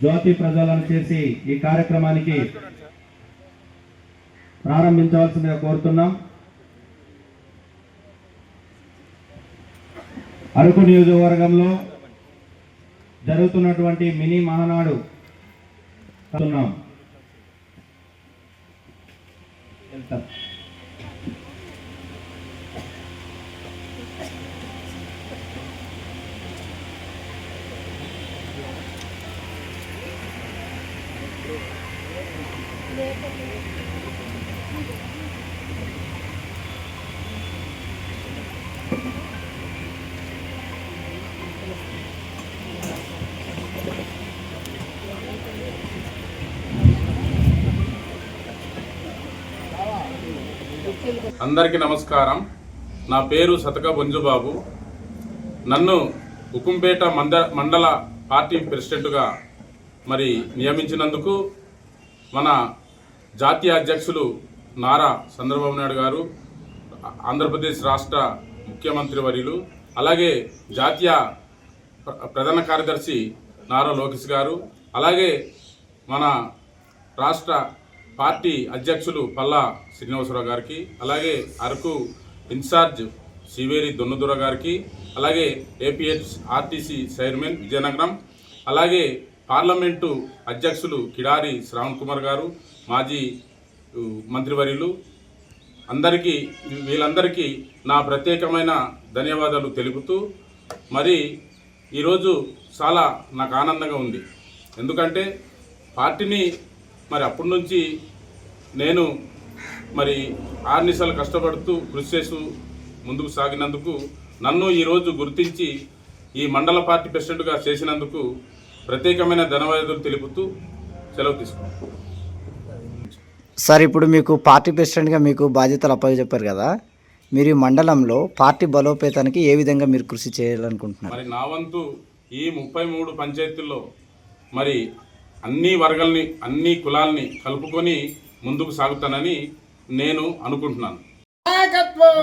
జ్యోతి ప్రజ్వలన చేసి ఈ కార్యక్రమానికి ప్రారంభించవలసిందిగా కోరుతున్నాం. అరకు నియోజకవర్గంలో జరుగుతున్నటువంటి మినీ మహానాడు ఉన్నాం వెళ్తాం. అందరికీ నమస్కారం. నా పేరు సతక బొంజుబాబు. నన్ను ఉకుంపేట మంద మండల పార్టీ ప్రెసిడెంట్గా మరి నియమించినందుకు మన జాతీయ అధ్యక్షులు నారా చంద్రబాబు నాయుడు గారు ఆంధ్రప్రదేశ్ రాష్ట్ర ముఖ్యమంత్రి వర్యులు అలాగే జాతీయ ప్రధాన కార్యదర్శి నారా లోకేష్ గారు అలాగే మన రాష్ట్ర పార్టీ అధ్యక్షులు పల్లా శ్రీనివాసరావు గారికి అలాగే అరకు ఇన్ఛార్జ్ శివేరి దొన్నదుర గారికి అలాగే ఏపీహెచ్ ఆర్టీసీ చైర్మన్ విజయనగరం అలాగే పార్లమెంటు అధ్యక్షులు కిడారి శ్రావణ్ కుమార్ గారు మాజీ మంత్రివర్యులు. అందరికీ వీళ్ళందరికీ నా ప్రత్యేకమైన ధన్యవాదాలు తెలుపుతూ మరి ఈరోజు చాలా నాకు ఆనందంగా ఉంది. ఎందుకంటే పార్టీని మరి అప్పటి నుంచి నేను మరి ఆర్నిసలు కష్టపడుతూ కృషి చేస్తూ ముందుకు సాగినందుకు నన్ను ఈరోజు గుర్తించి ఈ మండల పార్టీ ప్రెసిడెంట్గా చేసినందుకు ప్రత్యేకమైన ధన్యవాదాలు తెలుపుతూ సెలవు తీసుకున్నాను సార్ ఇప్పుడు మీకు పార్టీ ప్రెసిడెంట్గా మీకు బాధ్యతలు అప్పచెప్పారు కదా. మీరు ఈ మండలంలో పార్టీ బలోపేతానికి ఏ విధంగా మీరు కృషి చేయాలనుకుంటున్నారు? మరి నా వంతు ఈ ముప్పై మూడు పంచాయతీల్లో మరి అన్ని వర్గాల్ని అన్ని కులాల్ని కలుపుకొని ముందుకు సాగుతానని నేను అనుకుంటున్నాను. నాయకత్వం!